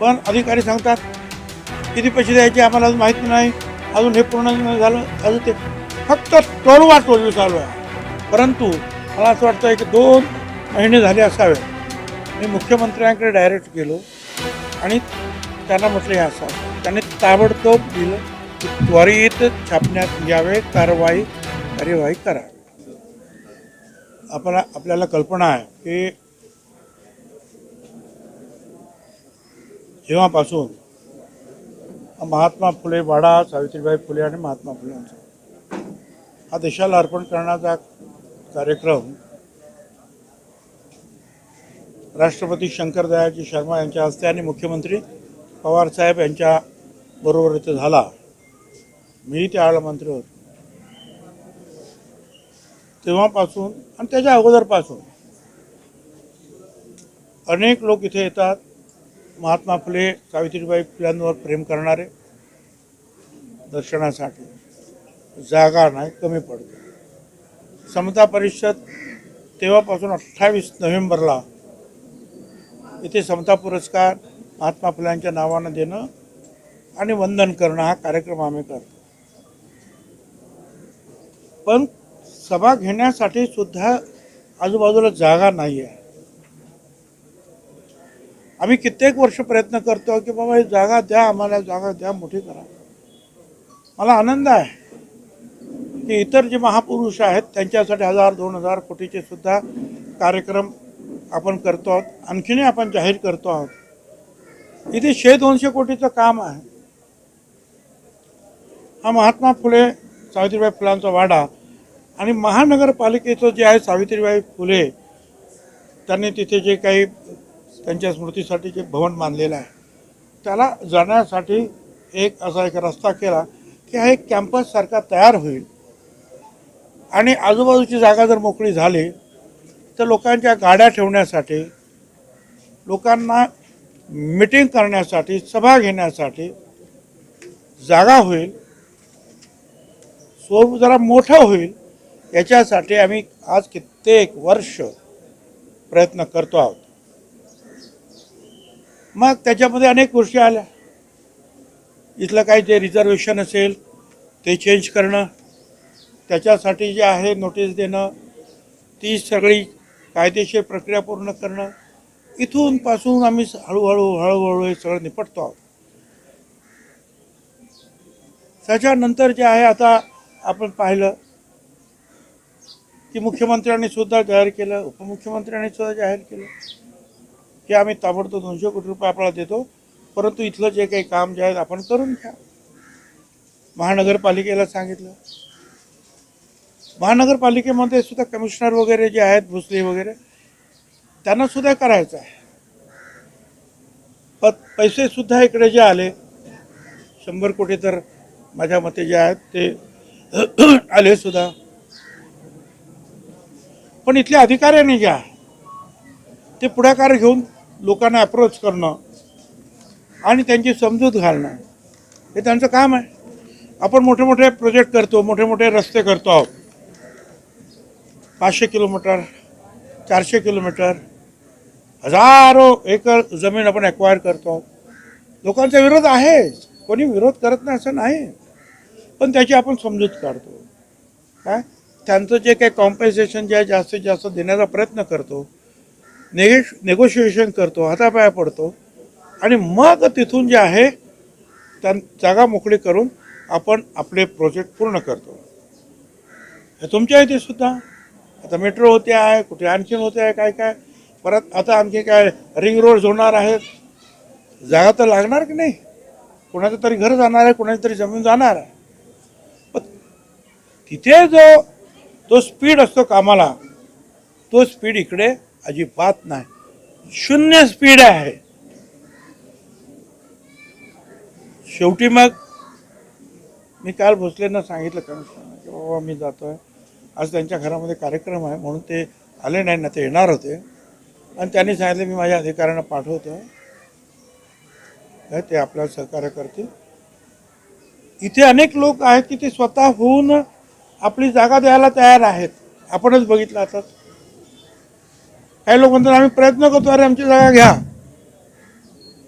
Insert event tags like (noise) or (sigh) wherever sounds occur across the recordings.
पण अधिकारी सांगतात किती पैसे द्यायचे आम्हाला अजून माहीत नाही. अजून हे पूर्ण नाही झालं अजून ते फक्त टोलवा टोलवी चालू आहे. परंतु मला असं वाटतं की दोन महिने झाले असावे. मी मुख्यमंत्र्यांकडे डायरेक्ट गेलो आणि त्यांना म्हटलं हे असावं. त्यांनी ताबडतोब दिलं की त्वरित छापण्यात यावे कारवाई कार्यवाही करावी आपला आपल्याला कल्पना आहे की जेव्हापासून महात्मा फुले वाडा सावित्रीबाई फुले आणि महात्मा फुलेंचा हा देशाला अर्पण करण्याचा कार्यक्रम राष्ट्रपती शंकरदयाजी शर्मा यांच्या हस्ते आणि मुख्यमंत्री पवारसाहेब यांच्या बरोबर इथे झाला. मी त्यावेळेला मंत्री होतो तेव्हापासून आणि त्याच्या अगोदरपासून अनेक लोक इथे येतात. महात्मा फुले सावित्रीबाई फुल्यांवर प्रेम करणारे दर्शनासाठी जागा नाही कमी पडते. समता परिषद तेव्हापासून अठ्ठावीस नोव्हेंबरला इथे समता पुरस्कार महात्मा फुल्यांच्या नावानं देणं आणि वंदन करणं हा कार्यक्रम आम्ही करतो. पण सभा घेण्यासाठी सुद्धा आजूबाजूला जागा नाही आहे आम्ही कित्येक वर्ष प्रयत्न करतो की बाबा ही जागा द्या आम्हाला जागा द्या मोठी करा. मला आनंद आहे की इतर जे महापुरुष आहेत त्यांच्यासाठी हजार दोन हजार कोटीचे सुद्धा कार्यक्रम आपण करतो आहोत. आणखीनही आपण जाहीर करतो आहोत. इथे शे दोनशे कोटीचं काम आहे. हा महात्मा फुले सावित्रीबाई फुलांचा वाडा आणि महानगरपालिकेचं जे आहे सावित्रीबाई फुले त्यांनी तिथे जे काही त्यांच्या स्मृतीसाठी जे भवन बांधलेलं आहे त्याला जाण्यासाठी एक असा एक रस्ता केला की हा एक कॅम्पससारखा तयार होईल. आणि आजूबाजूची जागा जर मोकळी झाली तर लोकांच्या गाड्या ठेवण्यासाठी लोकांना मिटिंग करण्यासाठी सभा घेण्यासाठी जागा होईल. स्वरूप जरा मोठं होईल. याच्यासाठी आम्ही आज कित्येक वर्ष प्रयत्न करतो आहोत. मग त्याच्यामध्ये अनेक गोष्टी आल्या. इथलं काही जे रिझर्वेशन असेल ते चेंज करणं त्याच्यासाठी जे आहे नोटीस देणं ती सगळी कायदेशीर प्रक्रिया पूर्ण करणं इथून पासून आम्ही हळूहळू हळूहळू हे सगळं निपटतो आहोत. त्याच्यानंतर जे आहे आता आपण पाहिलं की मुख्यमंत्र्यांनी सुद्धा जाहीर केलं उपमुख्यमंत्र्यांनी सुद्धा जाहीर केलं. की आम्ही ताबडतोब दोनशे कोटी रुपये आपल्याला देतो. परंतु इथलं जे काही काम जे आहे आपण करून घ्या. महानगरपालिकेला सांगितलं. महानगरपालिकेमध्ये सुद्धा कमिशनर वगैरे जे आहेत भोसले वगैरे त्यांना सुद्धा करायचं आहे. प पैसे सुद्धा इकडे जे आले शंभर कोटी तर माझ्या मते जे आहेत ते (clears throat) आले सुद्धा. पण इथल्या अधिकाऱ्यांनी जे आहे ते पुढाकार घेऊन लोकांना अप्रोच करणं आणि त्यांची समजूत घालणं. हे त्यांचं काम आहे. आपण मोठे मोठे प्रोजेक्ट करतो मोठे मोठे रस्ते करतो आहोत. पाचशे किलोमीटर चारशे किलोमीटर हजारो एकर जमीन आपण ॲक्वायर करतो आहोत. लोकांचा विरोध आहे कोणी विरोध करत नाही असं नाही. पण त्याची आपण समजूत काढतो. काय? त्यांचं जे काही कॉम्पेन्सेशन जे आहे जास्तीत जास्त देण्याचा प्रयत्न करतो. नेगे नेगोशिएशन करतो हातापाया पडतो. आणि मग तिथून जे आहे त्या जागा मोकळी करून आपण आपले प्रोजेक्ट पूर्ण करतो. हे तुमच्या इथे सुद्धा. आता मेट्रो होते आहे कुठे आणखीन होते आहे काय काय? परत आता आणखी काय? रिंग रोड होणार आहेत जागा तर लागणार की नाही? कोणाचं तरी घर जाणार आहे कोणाची तरी जमीन जाणार आहे. पण तिथे जो तो स्पीड असतो कामाला तो स्पीड इकडे अजिबात नाही. शून्य स्पीड आहे. शेवटी मग मी काल भोसलेंना सांगितलं कमिशनरला की बाबा मी जातो आहे आज त्यांच्या घरामध्ये कार्यक्रम आहे म्हणून ते आले नाही ना ते येणार होते. आणि त्यांनी सांगितलं मी माझ्या अधिकाऱ्यांना पाठवतो. ते आपल्याला सहकार्य करतील. इथे अनेक लोक आहेत की ते स्वतः होऊन आपली जागा द्यायला तयार आहेत. आपणच बघितलं आता काही लोक म्हणतात आम्ही प्रयत्न करतो अरे आमची जागा घ्या.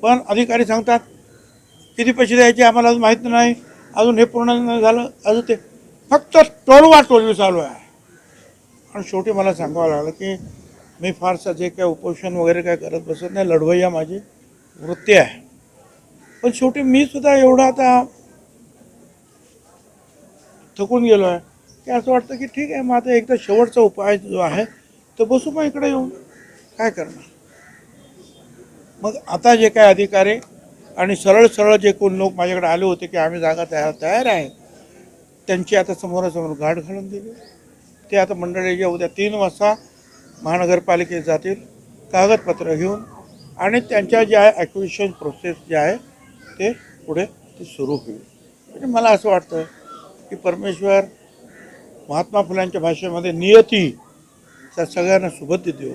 पण अधिकारी सांगतात किती पैसे द्यायचे आम्हाला अजून माहीत नाही अजून हे पूर्ण नाही झालं अजून ते. फक्त टोलवा टोलवी चालू आहे. आणि शेवटी मला सांगावं लागलं की मी फारसं जे काय उपोषण वगैरे काय करत बसत नाही लढवय्या माझी वृत्ती आहे. पण शेवटी मी सुद्धा एवढा आता थकून गेलो आहे की असं वाटतं की ठीक आहे मग आता एकदा शेवटचा उपाय जो आहे तो बसू मग इकडे येऊन? काय करणार? मग आता जे काय अधिकारी आणि सरळ सरळ जे कोण लोक माझ्याकडे आले होते की आम्ही जागा तयार तयार आहे त्यांची आता समोरासमोर गाठ घालून दिली. ते आता मंडळी जे उद्या तीन वाजता महानगरपालिकेत जातील कागदपत्र घेऊन आणि त्यांच्या जे आहे ॲक्विशन प्रोसेस जे आहे ते पुढे ते सुरू होईल. म्हणजे मला असं वाटतं की परमेश्वर महात्मा फुलांच्या भाषेमध्ये नियती त्या सगळ्यांना सुबद्ध देऊ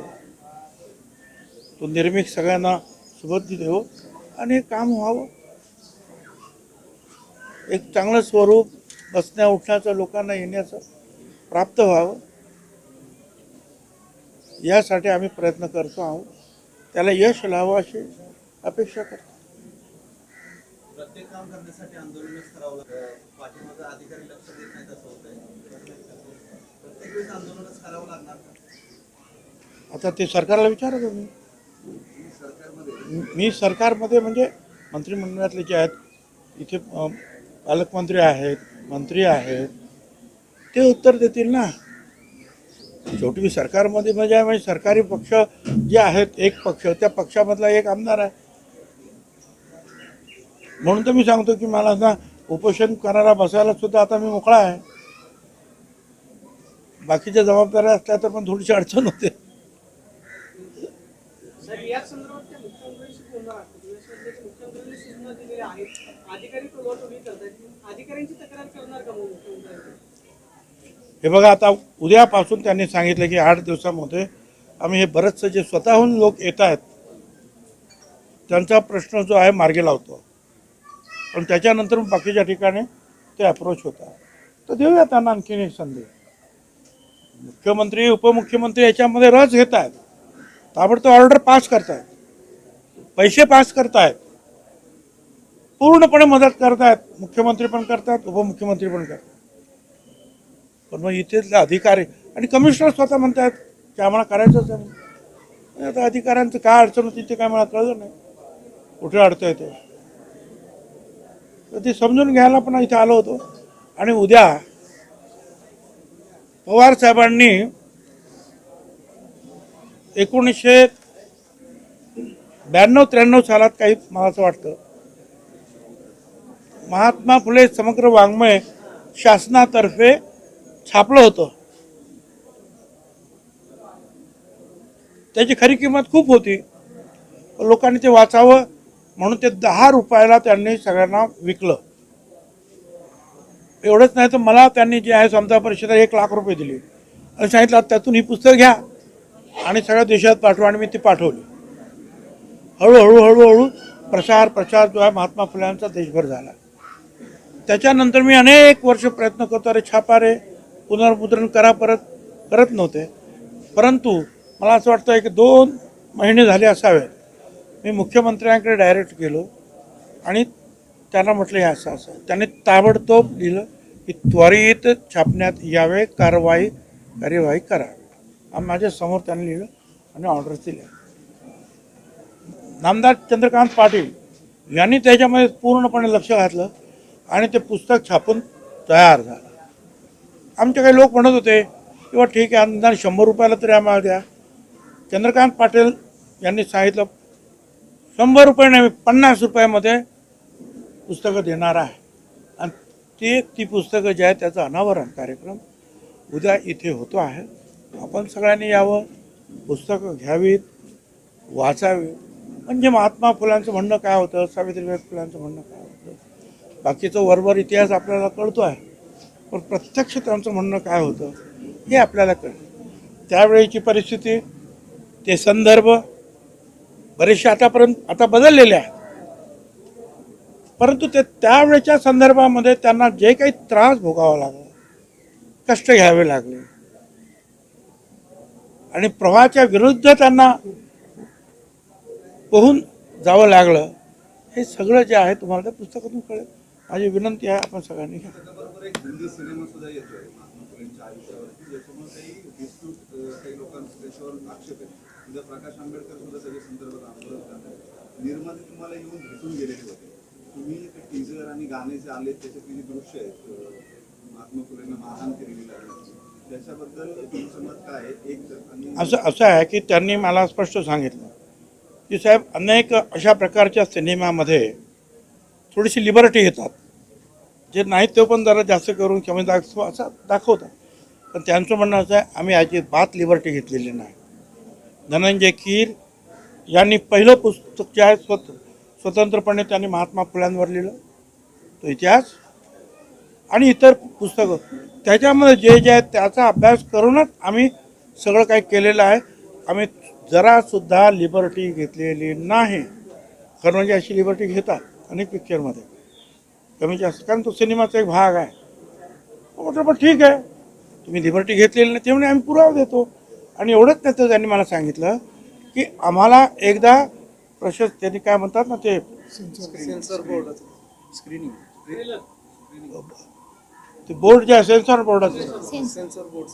तो निर्मिक सगळ्यांना सुबुद्धी देऊ आणि हे काम व्हावं. एक चांगलं स्वरूप बसण्या उठण्याचं लोकांना येण्याचं प्राप्त व्हावं. यासाठी आम्ही प्रयत्न करतो आहोत. त्याला यश लावावं अशी अपेक्षा करतो. प्रत्येक काम करण्यासाठी आंदोलनच करावं लागतं. पाठीमागं अधिकारी लक्ष देत नाहीत असं होत आहे प्रत्येक वेळेस आंदोलनच करावं लागणार का? आता ते सरकारला विचारा तुम्ही. मी सरकारमध्ये म्हणजे मंत्रिमंडळातले जे आहेत इथे पालकमंत्री आहेत मंत्री आहेत ते उत्तर देतील ना? शेवटी सरकारमध्ये म्हणजे आहे म्हणजे सरकारी पक्ष जे आहेत एक पक्ष त्या पक्षामधला एक आमदार आहे. म्हणून तर मी सांगतो की मला ना उपोषण करायला बसायला सुद्धा आता मी मोकळा आहे. बाकीच्या जबाबदाऱ्या असल्या तर पण थोडीशी अडचण होते सर या संदर्भात त्या मुख्यमंत्र्यांशी बोलणार आहात यासाठी मुख्यमंत्र्यांनी आहेत अधिकारी अधिकाऱ्यांची तक्रार करणार का हे बघा आता उद्यापासून त्यांनी सांगितलं की आठ दिवसामध्ये आम्ही हे बरेचसे जे स्वतःहून लोक येत आहेत त्यांचा प्रश्न जो आहे मार्गी लावतो. पण त्याच्यानंतर मग बाकीच्या ठिकाणी ते अप्रोच होता तर देऊया त्यांना आणखीन एक संधी. मुख्यमंत्री उपमुख्यमंत्री याच्यामध्ये रस घेत आहेत. ताबडतोब ऑर्डर पास करतायत. पैसे पास करतायत. पूर्णपणे मदत करतात मुख्यमंत्री पण करतात उपमुख्यमंत्री पण करतात पण मग इथेतले अधिकारी आणि कमिशनर स्वतः म्हणतात की आम्हाला करायचंच आहे आता अधिकाऱ्यांचं काय अडचण होती ते काय मला कळलं नाही. कुठे अडचण येते तर ते समजून घ्यायला पण इथे आलो होतो. आणि उद्या पवार साहेबांनी एकोणीसशे ब्याण्णव त्र्याण्णव सालात काही मला असं वाटतं महात्मा फुले समग्र वाङ्मय शासनातर्फे छापलं होतं. त्याची खरी किंमत खूप होती. लोकांनी ते वाचावं म्हणून ते दहा रुपयाला त्यांनी सगळ्यांना विकलं. एवढंच नाही तर मला त्यांनी जे आहे समता परिषदेला एक लाख रुपये दिले. आणि सांगितलं त्यातून ही पुस्तक घ्या. आणि सगळ्या देशात पाठवा आणि मी ती पाठवली. हळूहळू हळूहळू प्रसार प्रचार जो आहे महात्मा फुल्यांचा देशभर झाला. त्याच्यानंतर मी अनेक वर्ष प्रयत्न करतो अरे छापा रे पुनर्मुद्रण करा परत. करत नव्हते. परंतु मला असं वाटतं एक दोन महिने झाले असावेत. मी मुख्यमंत्र्यांकडे डायरेक्ट गेलो आणि त्यांना म्हटलं हे असं असं. त्यांनी ताबडतोब लिहिलं की त्वरित छापण्यात यावे कारवाई कार्यवाही करावी आणि माझ्यासमोर त्यांनी लिहिलं आणि ऑर्डर दिल्या. नामदार चंद्रकांत पाटील यांनी त्याच्यामध्ये पूर्णपणे लक्ष घातलं. आणि ते पुस्तक छापून तयार झालं. आमचे काही लोक म्हणत होते किंवा ठीक आहे अनुदान शंभर रुपयाला तरी आम्हाला द्या. चंद्रकांत पाटील यांनी सांगितलं शंभर रुपये नाही पन्नास रुपयामध्ये पुस्तकं देणार आहे. आणि ते ती पुस्तकं जे आहे त्याचं अनावरण कार्यक्रम उद्या इथे होतो आहे. आपण सगळ्यांनी यावं पुस्तकं घ्यावीत वाचावी म्हणजे महात्मा फुलांचं म्हणणं काय होतं सावित्रीबाई फुलांचं म्हणणं काय? बाकीचं वरवर इतिहास आपल्याला कळतो आहे पण प्रत्यक्ष त्यांचं म्हणणं काय होतं हे आपल्याला कळलं त्यावेळेची परिस्थिती ते संदर्भ बरेचसे आतापर्यंत आता बदललेले आहेत. परंतु ते त्यावेळेच्या संदर्भामध्ये त्यांना जे काही त्रास भोगावा लागला कष्ट घ्यावे लागले. आणि प्रवाहाच्या विरुद्ध त्यांना पोहून जावं लागलं हे सगळं जे आहे तुम्हाला त्या पुस्तकातून कळेल. माझी विनंती आहे आपण सगळ्यांनी उद्या प्रकाश आंबेडकर सुद्धा त्याच्या संदर्भात आंदोलन करतात निर्माते तुम्हाला येऊन भेटून गेलेले होते. तुम्ही टीजर आणि गाणे जे आले त्याच्यातली जी दृश्य आहेत अं, महात्मा फुलेंना मारहाण केलेली लागली. त्याच्याबद्दल तुमचं मत काय आहे? एक असं असं आहे की त्यांनी मला स्पष्ट सांगितलं की साहेब अनेक अशा प्रकारच्या सिनेमामध्ये थोडीशी लिबर्टी घेतात. जे नाही ते पण जरा जास्त करून कमी दाखव असं दाखवतात. पण त्यांचं म्हणणं असं आहे आम्ही अजिबात लिबर्टी घेतलेली नाही. धनंजय कीर यांनी पहिलं पुस्तक जे आहे स्वत स्वतंत्रपणे त्यांनी महात्मा फुल्यांवर लिहिलं. तो इतिहास आणि इतर पुस्तकं. त्याच्यामध्ये जे जे आहे त्याचा अभ्यास करूनच आम्ही सगळं काही केलेलं आहे. आम्ही जरासुद्धा लिबर्टी घेतलेली नाही. खरं म्हणजे अशी लिबर्टी घेतात. अनेक पिक्चरमध्ये कमी जास्त कारण तो सिनेमाचा एक भाग आहे. म्हटलं पण ठीक आहे. तुम्ही लिबर्टी घेतलेली नाही ते म्हणे आम्ही पुरावा देतो. आणि एवढंच नाही तर त्यांनी मला सांगितलं की आम्हाला एकदा प्रशस्त त्यांनी काय म्हणतात ना ते सेन्सर बोर्ड स्क्रीनिंग ते बोर्ड जे आहे सेन्सॉर बोर्डाचं सेन्सर बोर्ड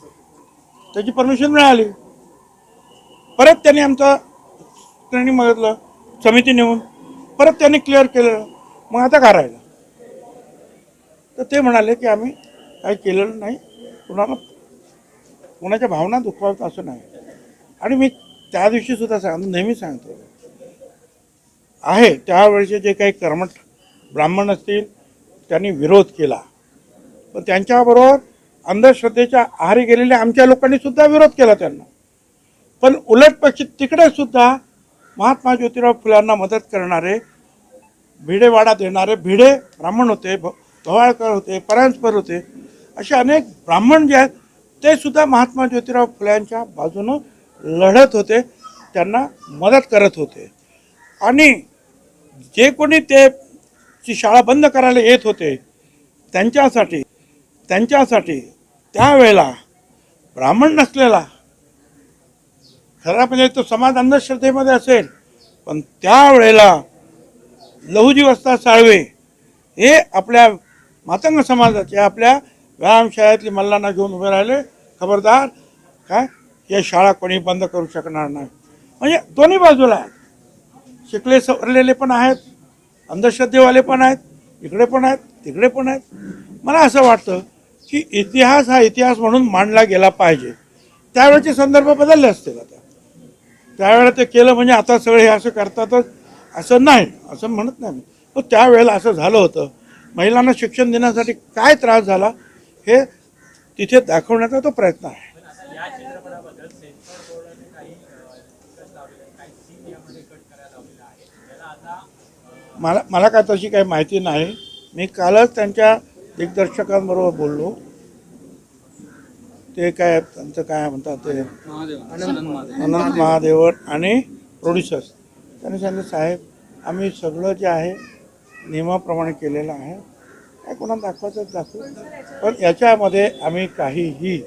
त्याची परमिशन मिळाली. परत त्यांनी आमचं ट्रेनिंग मागितलं समिती नेऊन. परत त्यांनी क्लिअर केलं. मग आता का राहिलं तर ते म्हणाले की आम्ही काही केलेलं नाही. कुणाला कुणाच्या भावना दुखवाव्यात असं नाही. आणि मी त्या दिवशी सुद्धा सांगतो नेहमी सांगतो. आहे त्यावेळेचे जे काही कर्मठ ब्राह्मण असतील त्यांनी विरोध केला. पण त्यांच्याबरोबर अंधश्रद्धेच्या आहारी गेलेल्या आमच्या लोकांनी सुद्धा विरोध केला त्यांना. पण उलट पक्षी तिकडे सुद्धा महात्मा ज्योतिराव फुलांना मदत करणारे भिडेवाडा देणारे भिडे ब्राह्मण होते भ- भवाळकर होते परांजपर होते असे अनेक ब्राह्मण जे आहेत ते सुद्धा महात्मा ज्योतिराव फुल्यांच्या बाजूनं लढत होते त्यांना मदत करत होते. आणि जे कोणी ते ची शाळा बंद करायला येत होते त्यांच्यासाठी त्यांच्यासाठी त्यावेळेला ब्राह्मण नसलेला खरा म्हणजे तो समाज अंधश्रद्धेमध्ये असेल पण त्यावेळेला लहुजी वस्ता साळवे हे आपल्या मातंग समाजाचे आपल्या व्यायामशाळेतली मल्लांना घेऊन उभे राहिले. खबरदार काय? या शाळा कोणी बंद करू शकणार नाही. म्हणजे दोन्ही बाजूला आहेत शिकले सवरलेले पण आहेत अंधश्रद्धेवाले पण आहेत इकडे पण आहेत तिकडे पण आहेत. मला असं वाटतं की इतिहास हा इतिहास म्हणून मांडला गेला पाहिजे. त्यावेळेचे संदर्भ बदलले असतील आता. त्यावेळेला ते केलं म्हणजे आता सगळे हे असं करतातच. असं नाही असं म्हणत नाही मी. पण त्यावेळेला असं झालं होतं. महिलांना शिक्षण देण्यासाठी काय त्रास झाला हे तिथे दाखवण्याचा तो प्रयत्न आहे. मला मला काय तशी काही माहिती नाही. मी कालच त्यांच्या दिग्दर्शकांबरोबर बोललो. ते काय त्यांचं काय म्हणतात ते? अनंत महादेवन आणि प्रोड्युसर्स त्यांनी सांगितलं साहेब आम्ही सगळं जे आहे नियमाप्रमाणे केलेलं आहे. काय कोणाला दाखवायचं दाखवू? पण याच्यामध्ये आम्ही काहीही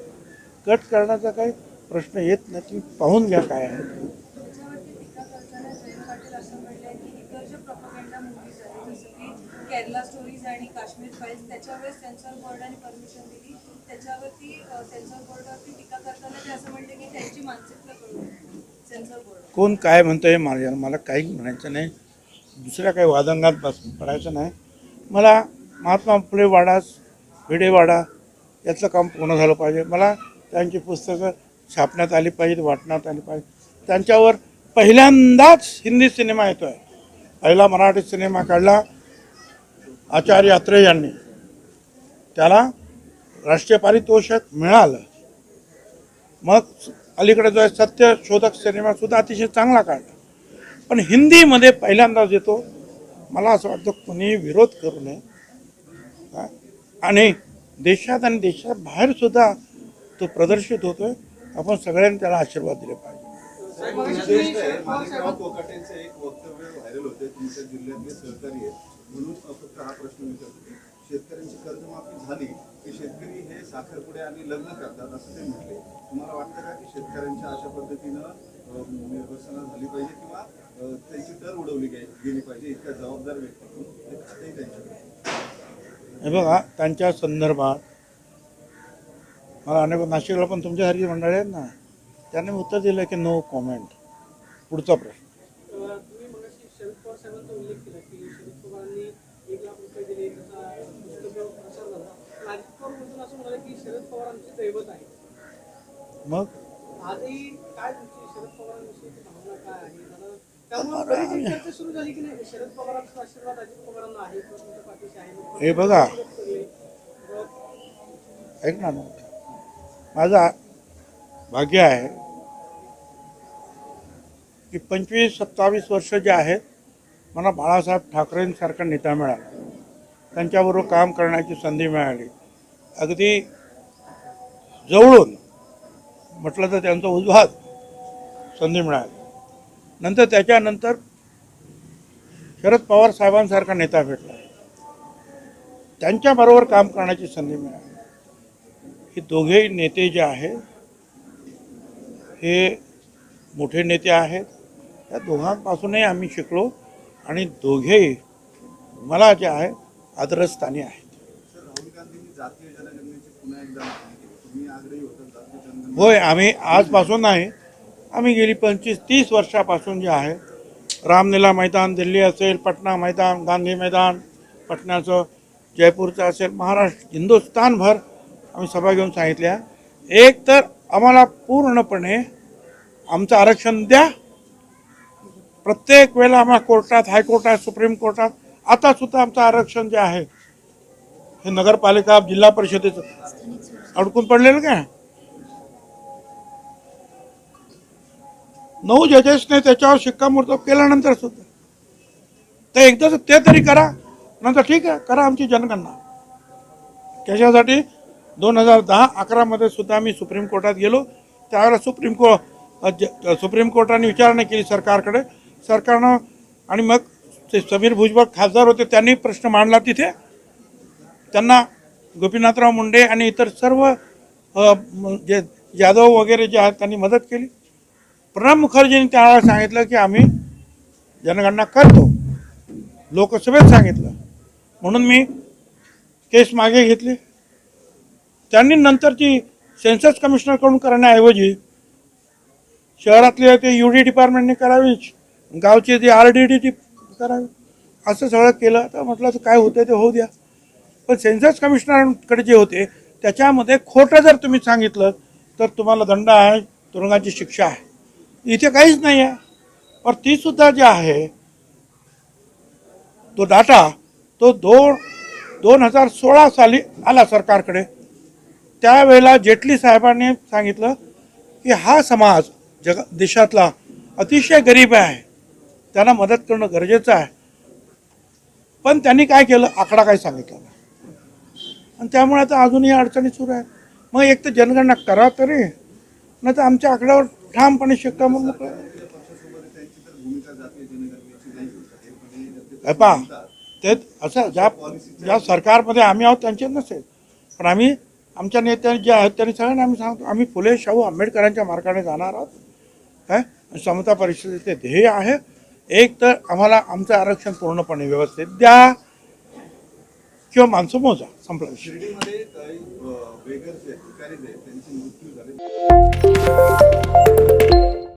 कट करण्याचा काही प्रश्न येत नाही. तुम्ही पाहून घ्या काय आहे. त्याच्यावरती टीका करताना जयंत पाटील असं म्हणलंय की इतर जे प्रॉपगंडा मूव्हीज आहेत जसं की केरला स्टोरीज आणि काश्मीर फाईल्स त्याच्यावेळेस सेन्सॉर बोर्डाने परमिशन दिली. त्याच्यावरती सेन्सॉर टीका करताना ते असं म्हणले की त्यांची मानसिकता कळू सेन्सॉर बोर्ड कोण काय म्हणतोय माझ्या मला काही म्हणायचं नाही. दुसऱ्या काही वादंगात बस पडायचं नाही. मला महात्मा फुले वाडास भिडेवाडा याचं काम पूर्ण झालं पाहिजे. मला त्यांची पुस्तकं छापण्यात आली पाहिजेत वाटण्यात आली पाहिजे त्यांच्यावर पहिल्यांदाच हिंदी सिनेमा येतो आहे पहिला मराठी सिनेमा काढला आचार्य अत्रे यांनी. त्याला राष्ट्रीय पारितोषिक मिळालं. मग अलीकडे जो आहे सत्य शोधक सिनेमा सुद्धा अतिशय चांगला काढला. पण हिंदीमध्ये पहिल्यांदाच येतो. मला असं वाटतं कोणी विरोध करू नये. आणि देशात आणि देशात बाहेर सुद्धा तो प्रदर्शित होतोय. आपण सगळ्यांनी त्याला आशीर्वाद दिले पाहिजे. शेतकऱ्यांची कर्जमाफी झाली. की शेतकरी हे साखरपुडे आणि लग्न करतात असं ते म्हटले. तुम्हाला वाटतं का की शेतकऱ्यांच्या अशा पद्धतीनं निर्वसना झाली पाहिजे किंवा त्यांची टर उडवली गेली पाहिजे इतक्या जबाबदार व्यक्तीतून हे खातंही त्यांच्याकडे? बघा त्यांच्या संदर्भात मला अनेक नाशिकला पण तुमच्यासारखी मंडळी आहेत ना त्यांनी उत्तर दिलं की नो कॉमेंट पुढचा प्रश्न अं, तुम्ही मगाशी शरद पवार साहेबांचा उल्लेख केला की शरद पवारांनी एक लाख रुपये दिले त्याचा पुस्तकावर प्रसार झाला पण अजित पवार म्हणून असं म्हणाले की शरद पवार आमचे दैवत आहे मग? आजही काय तुमची शरद पवारांविषयीची भावना काय आहे? हे बघा. ऐक ना माझं भाग्य आहे की पंचवीस सत्तावीस वर्ष जे आहेत मला बाळासाहेब ठाकरेंसारखा नेता मिळाला. त्यांच्याबरोबर काम करण्याची संधी मिळाली. अगदी जवळून. म्हटलं तर त्यांचा उद्वाद संधी मिळाली. नंतर त्याच्यानंतर शरद पवार साहेबांसारखा नेता भेटला. त्यांच्याबरोबर काम करण्याची संधी मिळाली. हे दोघेही नेते जे आहेत हे मोठे नेते आहेत. त्या दोघांपासूनही आम्ही शिकलो आणि दोघेही मला जे आहे आदरस्थानी आहे सर राहुल गांधींनी जातीय जनगणनेची पुन्हा एकदा मागणी केली तुम्ही आग्रही होता जातीय जनगणना होय आम्ही आजपासून नाही. आम्ही गेली पंचवीस तीस वर्षापासून जे आहे रामलीला मैदान दिल्ली असेल पटना मैदान गांधी मैदान पटण्याचं जयपूरचं असेल महाराष्ट्र हिंदुस्थानभर आम्ही सभा घेऊन सांगितल्या. एक तर आम्हाला पूर्णपणे आमचं आरक्षण द्या. प्रत्येक वेळेला आम्हाला कोर्टात हायकोर्टात सुप्रीम कोर्टात आता सुद्धा आमचं आरक्षण जे आहे हे नगरपालिका जिल्हा परिषदेचं अडकून पडलेलं काय? नऊ जजेसने त्याच्यावर शिक्कामोर्तब केल्यानंतर सुद्धा. तर एकदाच ते तरी करा नंतर ठीक आहे करा आमची जनगणना. त्याच्यासाठी दोन हजार दहा अकरामध्ये सुद्धा आम्ही सुप्रीम कोर्टात गेलो. त्यावेळेला सुप्रीम को ज- सुप्रीम कोर्टाने विचारणा केली सरकारकडे. सरकारनं आणि मग ते समीर भुजबळ खासदार होते त्यांनी प्रश्न मांडला तिथे. त्यांना गोपीनाथराव मुंडे आणि इतर सर्व जे यादव वगैरे जे आहेत त्यांनी मदत केली. प्रणब मुखर्जींनी त्यावेळेला सांगितलं की आम्ही जनगणना करतो. लोकसभेत सांगितलं. म्हणून मी केस मागे घेतली. त्यांनी नंतरची सेन्सस कमिशनरकडून करण्याऐवजी शहरातले ते यू डी डिपार्टमेंटने करावी गावचे ते आर डी डी करावी असं सगळं केलं. तर म्हटलं तर काय होतं ते होऊ द्या. पण सेन्सस कमिशनरकडे जे होते त्याच्यामध्ये खोटं जर तुम्ही सांगितलं तर तुम्हाला दंड आहे तुरुंगाची शिक्षा आहे. इथे काहीच नाही आहे पण ती सुद्धा जे आहे तो डाटा तो दोन दोन हजार सोळा साली आला सरकारकडे. त्यावेळेला जेटली साहेबांनी सांगितलं की हा समाज जग देशातला अतिशय गरीब आहे. त्यांना मदत करणं गरजेचं आहे. पण त्यांनी काय केलं? आकडा काय सांगितला नाही. आणि त्यामुळे आता अजूनही अडचणी सुरू आहेत. मग एक तर जनगणना करा तरी नाही तर आमच्या आकड्यावर ठामपणे शिक्कामोर्तब म्हणून ते पहा ते असं ज्या ज्या सरकारमध्ये आम्ही आहोत त्यांचे नसेल. पण आम्ही आमच्या नेत्यांनी जे आहेत त्यांनी सगळ्यांना आम्ही सांगतो आम्ही फुले शाहू आंबेडकरांच्या मार्गाने जाणार आहोत. काय आणि समता परिषदेचे ध्येय आहे. एक तर आम्हाला आमचं आरक्षण पूर्णपणे व्यवस्थित द्या. किंवा माणसं मोजा संपला विषय.